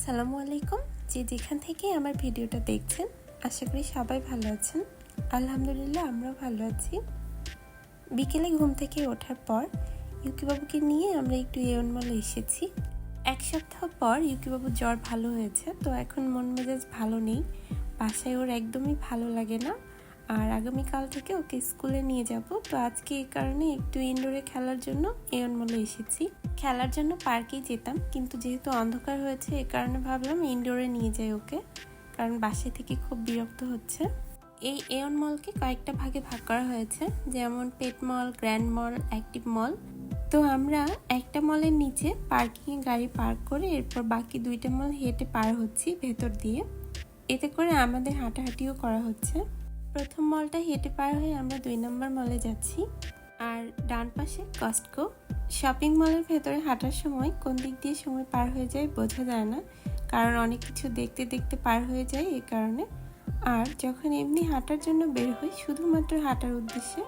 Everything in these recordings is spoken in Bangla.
আসসালামু আলাইকুম। যে যেখান থেকে আমার ভিডিওটা দেখছেন, আশা করি সবাই ভালো আছেন। আলহামদুলিল্লাহ, আমরাও ভালো আছি। বিকেলে ঘুম থেকে ওঠার পর ইউকিবাবুকে নিয়ে আমরা একটু এয়ন মলে এসেছি। এক সপ্তাহ পর ইউকিবাবুর জ্বর ভালো হয়েছে, তো এখন মন মেজাজ ভালো নেই। বাসায় ওর একদমই ভালো লাগে না। আর আগামীকাল থেকে ওকে স্কুলে নিয়ে যাব। তো আজকে এই কারণে একটু ইনডোরে খেলার জন্য এয়ন মলে এসেছি। খেলার জন্য পার্কেই যেতাম, কিন্তু যেহেতু অন্ধকার হয়েছে, এ কারণে ভাবলাম ইনডোরে নিয়ে যাই ওকে, কারণ বাসা থেকে খুব বিরক্ত হচ্ছে। এই এয়ন মলকে কয়েকটা ভাগে ভাগ করা হয়েছে, যেমন পেট মল গ্র্যান্ড মল অ্যাক্টিভ মল তো আমরা একটা মলের নিচে পার্কিংয়ে গাড়ি পার্ক করে এরপর বাকি দুইটা মল হেঁটে পার হচ্ছি ভেতর দিয়ে। এতে করে আমাদের হাঁটাহাঁটিও করা হচ্ছে। প্রথম মলটা হেঁটে পার হয়ে আমরা দুই নম্বর মলে যাচ্ছি। আর ডান পাশে কস্টকো শপিং মলের ভেতরে হাঁটার সময় কোন দিক দিয়ে সময় পার হয়ে যায় বোঝা যায় না। কারণ অনেক কিছু দেখতে দেখতে পার হয়ে যায় এই কারণে। আর যখন এমনি হাঁটার জন্য বের হই, শুধুমাত্র হাঁটার উদ্দেশ্যে,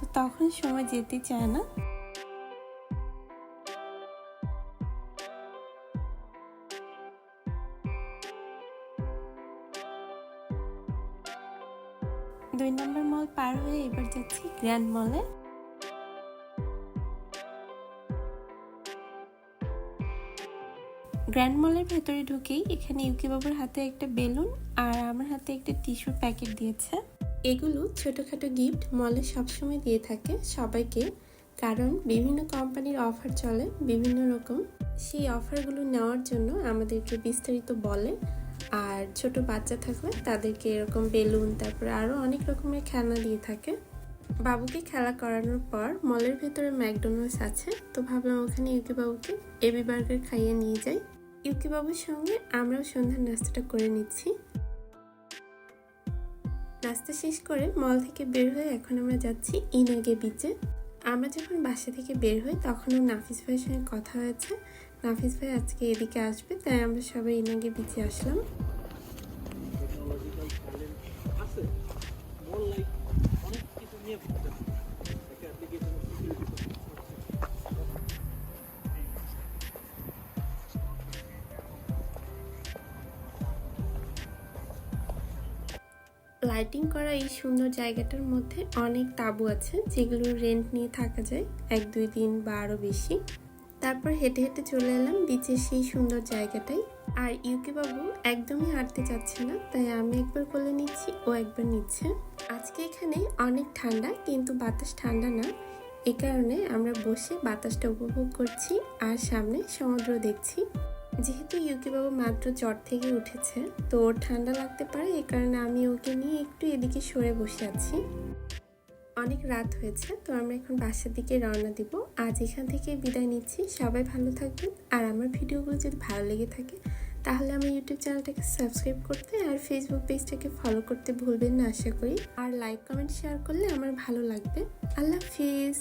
তো তখন সময় যেতে চায় না। দুই নম্বর মল পার হয়ে এবার যাচ্ছি গ্র্যান্ড মলে। গ্র্যান্ড মলের ভেতরে ঢুকেই এখানে ইউকি বাবুর হাতে একটা বেলুন আর আমার হাতে একটা টিস্যুর প্যাকেট দিয়েছে। এগুলো ছোটোখাটো গিফট মলে সবসময় দিয়ে থাকে সবাইকে, কারণ বিভিন্ন কোম্পানির অফার চলে বিভিন্ন রকম। সেই অফারগুলো নেওয়ার জন্য আমাদেরকে বিস্তারিত বলে আর ছোট বাচ্চা থাকলে তাদেরকে এরকম বেলুন, তারপরে আরও অনেক রকমের খেলনা দিয়ে থাকে। বাবুকে খেলা করানোর পর মলের ভেতরে ম্যাকডোনাল্ডস আছে, তো ভাবলাম ওখানে ইউকি বাবুকে এবি বার্গার খাইয়ে নিয়ে যাই। ইউকি বাবুর সঙ্গে আমরাও সন্ধ্যার নাস্তাটা করে নিচ্ছি। নাস্তা শেষ করে মল থেকে বের হয়ে এখন আমরা যাচ্ছি ইনাগে বিচে। আমরা যখন বাসা থেকে বের হই, তখনও নাফিস ভাইয়ের সঙ্গে কথা হয়েছে। নাফিস ভাই, আজকে এদিকে আসবে, তাই আমরা সবাই ইনাগে বিচে আসলাম। লাইটিং করা এই সুন্দর জায়গাটার মধ্যে অনেক তাঁবু আছে, যেগুলো রেন্ট নিয়ে থাকা যায়, এক দুই দিন বা আরও বেশি। তারপর হেঁটে হেঁটে চলে এলাম বিচের সেই সুন্দর জায়গাটাই আর ইউকে বাবু একদমই হাঁটতে চাচ্ছে না, তাই আমি একবার কোলে নিচ্ছি, ও একবার নিচ্ছে। আজকে এখানে অনেক ঠান্ডা, কিন্তু বাতাস ঠান্ডা না। এ কারণে আমরা বসে বাতাসটা উপভোগ করছি, আর সামনে সমুদ্র দেখছি। যেহেতু ইউকে বাবু মাত্র জ্বর থেকে উঠেছে, তো ঠান্ডা লাগতে পারে, এ কারণে আমি ওকে নিয়ে একটু এদিকে সরে বসে আছি। অনেক রাত হয়েছে, তো আমরা এখন বাসার দিকে রওনা দিব। আজ এখান থেকে বিদায় নিচ্ছি। সবাই ভালো থাকবেন। আর আমার ভিডিওগুলো যদি ভালো লেগে থাকে, তাহলে আমার ইউটিউব চ্যানেলটাকে সাবস্ক্রাইব করতে আর ফেসবুক পেজটাকে ফলো করতে ভুলবেন না, আশা করি। আর লাইক কমেন্ট শেয়ার করলে আমার ভালো লাগবে। আল্লাহ হাফিজ।